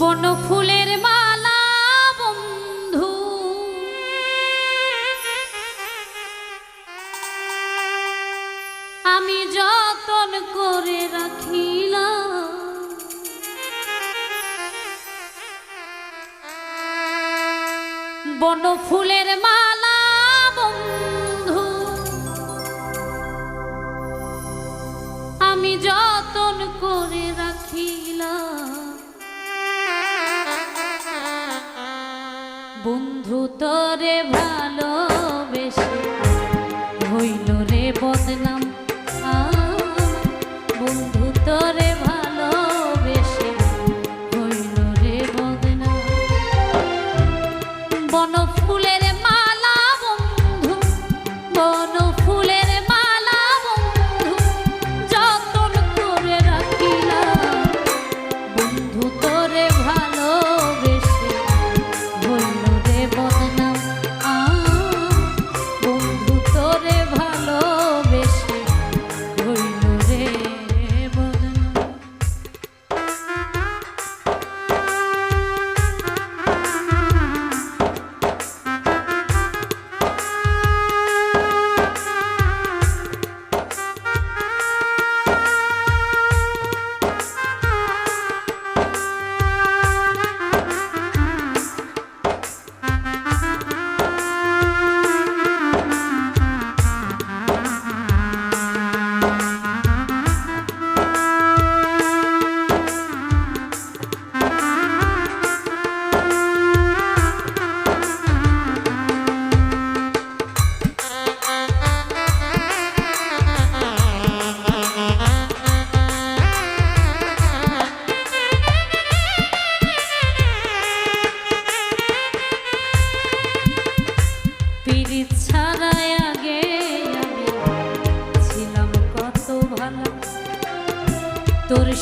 বন ফুলের মালা বন্ধু। আমি যতন করে রাখিলাম বন ফুলের মালা রে ভালোবেসে। হইল রে বদনাম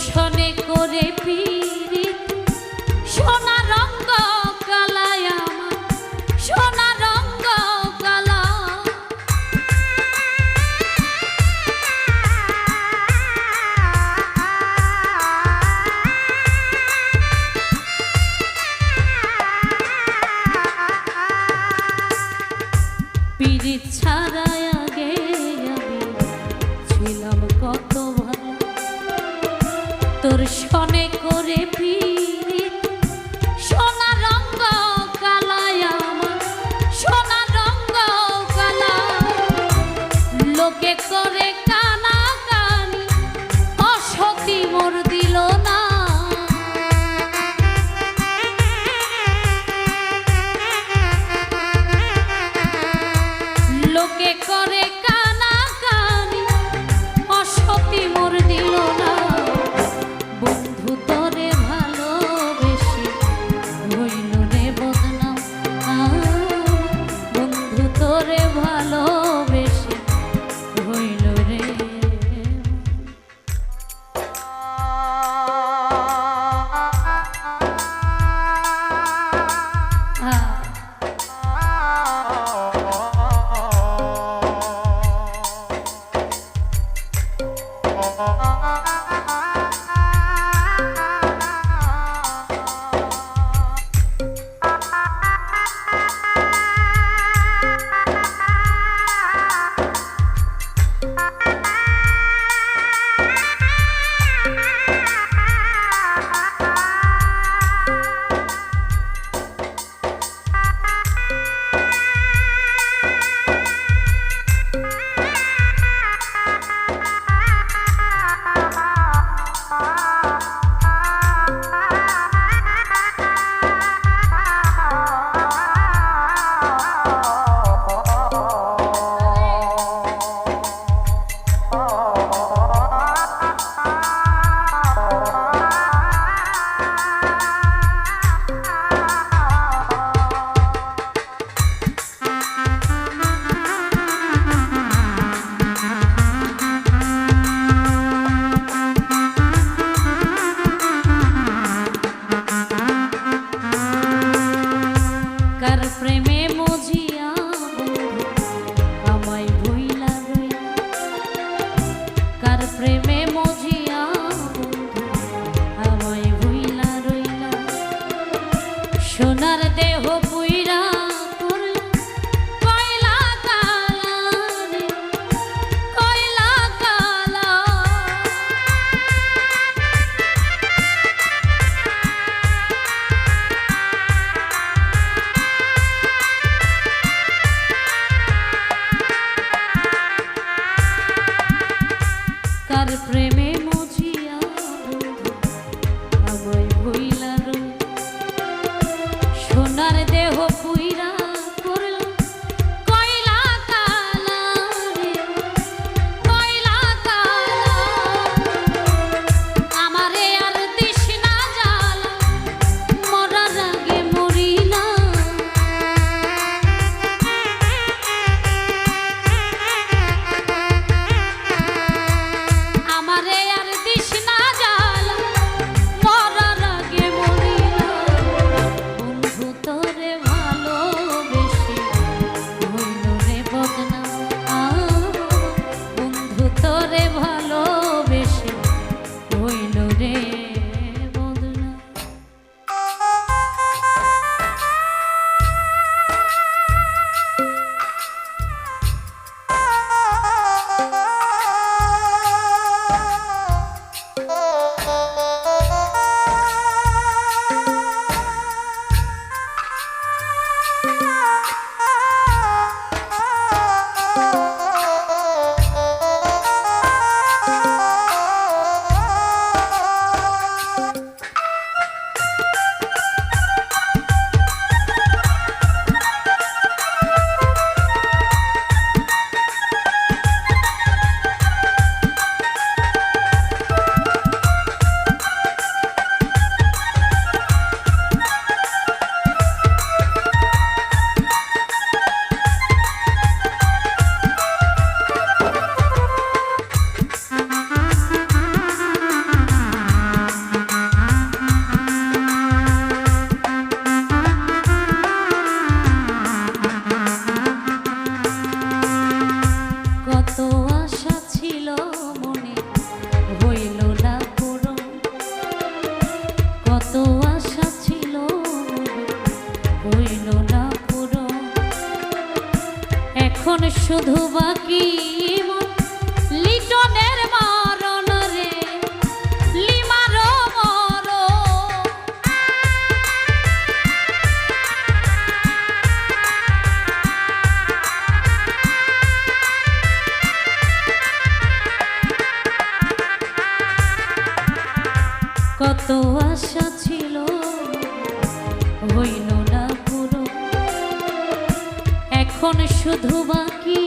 দর্শনে করে পি তোর সনে করে পি তোরে ভালো কার প্রেমে মজি সোনার দেহ পুইরা day. এখন শুধু এখন শুধু বাকি